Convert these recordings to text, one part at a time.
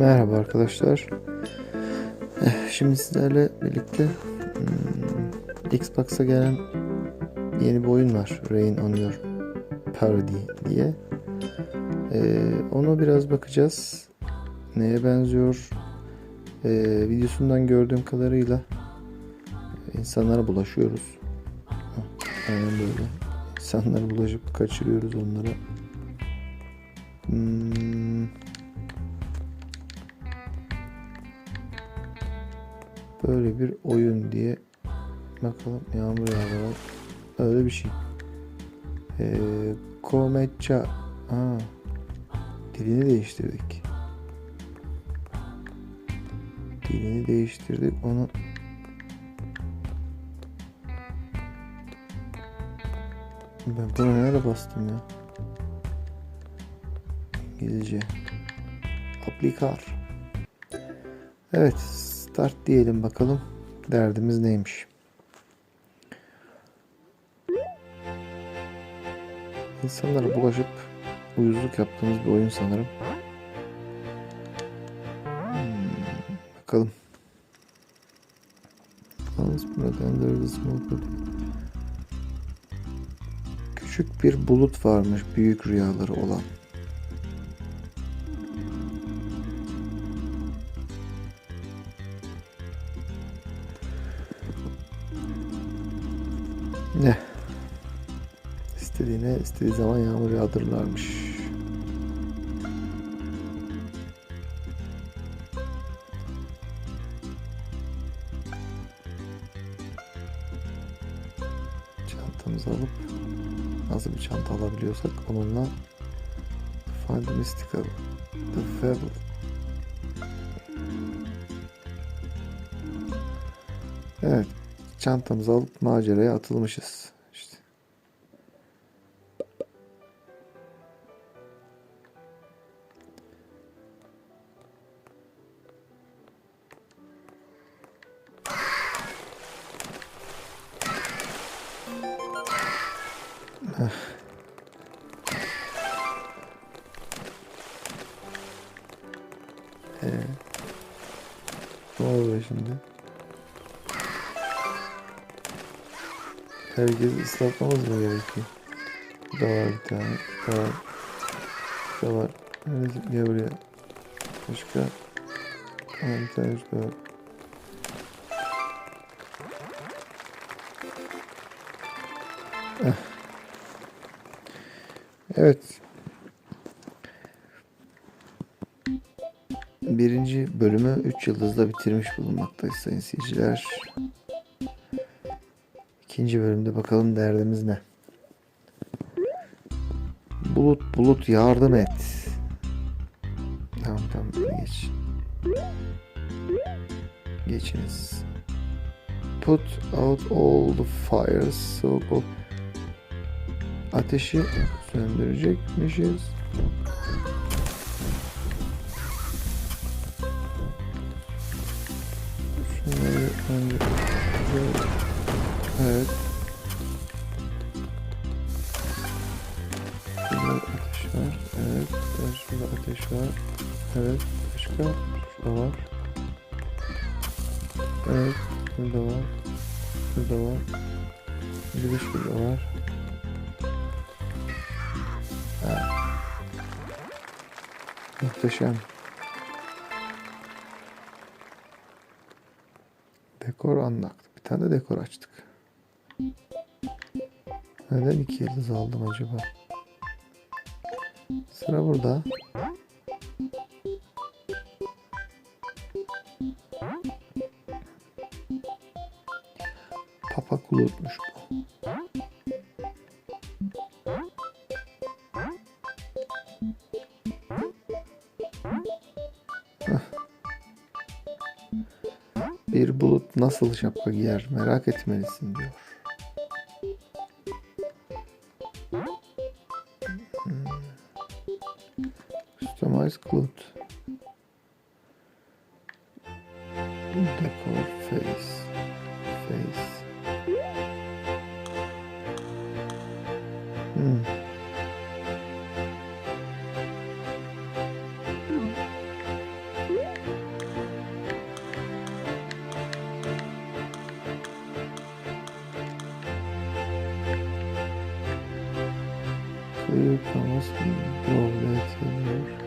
Merhaba arkadaşlar. Eh, Şimdi sizlerle birlikte hmm, Xbox'a gelen yeni bir oyun var. Rain on Your Parody diye. Ee, ona biraz bakacağız. Neye benziyor? Ee, videosundan gördüğüm kadarıyla insanlara bulaşıyoruz. Hah, Aynen böyle. İnsanlara bulaşıp kaçırıyoruz onları. Böyle bir oyun diye bakalım yağmur yağıyor. Öyle bir şey. Ee, Komeça. Ha, dilini değiştirdik. Dilini değiştirdik. Onu ben buna nerede bastım ya? İngilizce. Aplikar. Evet start diyelim bakalım derdimiz neymiş İnsanlara bulaşıp uyuzluk yaptığımız bir oyun sanırım. Hmm, bakalım. Küçük bir bulut varmış büyük rüyaları olan. Ne? İstediğine istediği zaman yağmur yağdırırlarmış. Çantamızı alıp nasıl bir çanta alabiliyorsak onunla Find the Mystical The Fable Evet çantamızı alıp maceraya atılmışız. İşte. Ee, ne oluyor şimdi? Herkes ıslatmamız mı gerekiyor? Bu da var bir tane. Bu da var. Bu da var. Evet, gel buraya. Başka. Aa, bir tane şurada var. Eh. Evet. Birinci bölümü 3 yıldızla bitirmiş bulunmaktayız sayın seyirciler. İkinci bölümde bakalım derdimiz ne? Bulut bulut yardım et. Tamam tamam geç. Geçiniz. Put out all the fires so called. Ateşi söndürecekmişiz. Şunları önce var. Evet. Şurada ateş var. Evet. Başka? Şurada var. Evet. Burada var. Burada var. Bir de şurada var. Muhteşem. Dekor anlattı. Bir tane de dekor açtık. Neden iki yıldız aldım acaba? Sıra burada. Papa kulutmuş bu. Bir bulut nasıl şapka giyer merak etmelisin diyor. customize cloth decor face face hmm So you can also draw that in here.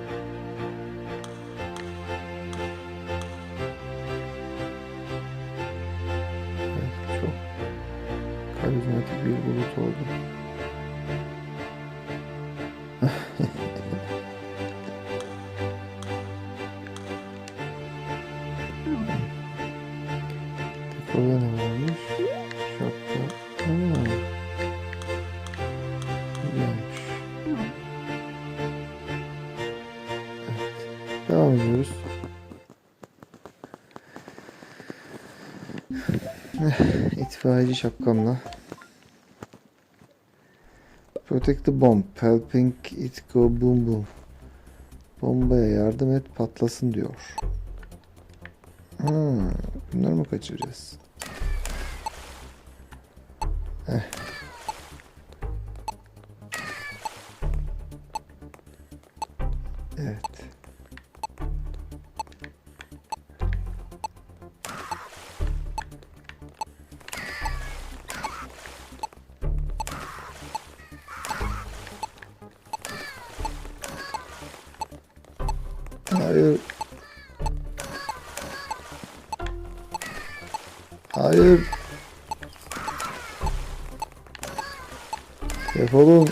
Dekorda ne varmış? Şapka. Güzelmiş. Evet. Devam ediyoruz. İtfaiyeci şapkamla. Protect the bomb. Helping it go boom boom. Bombaya yardım et patlasın diyor. Hmm, bunları mı kaçıracağız? Eh. Evet. Hayır. Hayır. Defolun.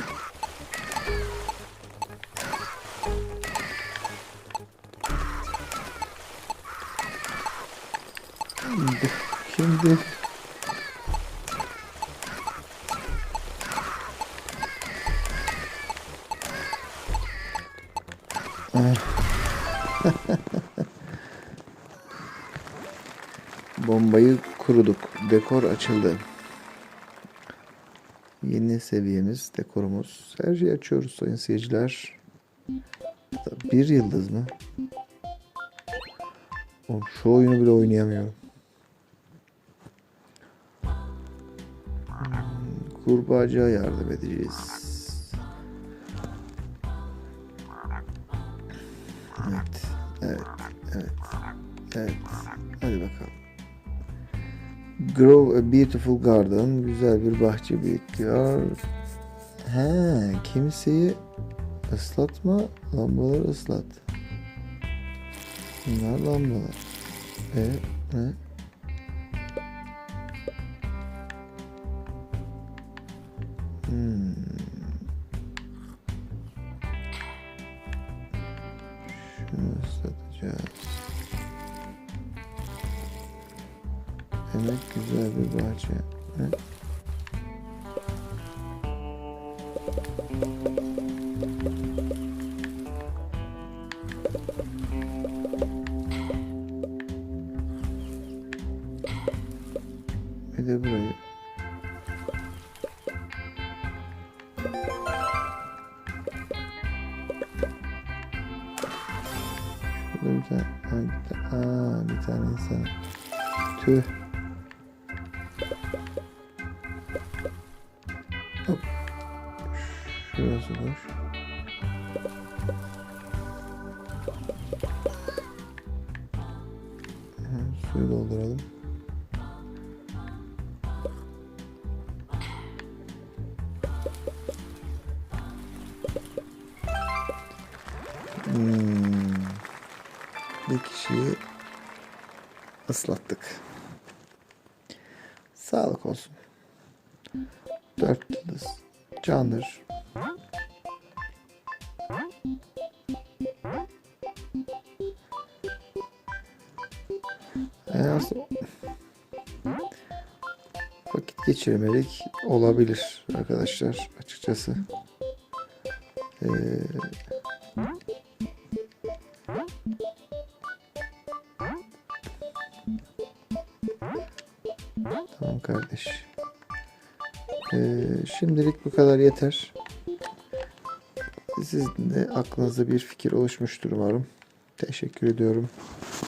Şimdi Bombayı kuruduk. Dekor açıldı. Yeni seviyemiz, dekorumuz. Her şeyi açıyoruz sayın seyirciler. Bir yıldız mı? Oğlum şu oyunu bile oynayamıyorum. Hmm, Kurbağacığa yardım edeceğiz. Evet, evet, evet, evet. Hadi bakalım. Grow a beautiful garden. Güzel bir bahçe büyütüyor. He, kimseyi ıslatma, lambaları ıslat. Bunlar lambalar. E, ne? Hmm. Şunu ıslatacağız. Demek güzel bir bahçe. Ne? Bir de burayı. Şurada bir tane, aa, bir tane insan. Tüh. Hı, Suyu dolduralım. Hmm. Bir kişiyi ıslattık. Sağlık olsun. Dört yıldız. Candır. Yani aslında vakit geçirmelik olabilir arkadaşlar açıkçası. Ee, tamam kardeş. Ee, şimdilik bu kadar yeter. Sizin de aklınızda bir fikir oluşmuştur umarım. Teşekkür ediyorum.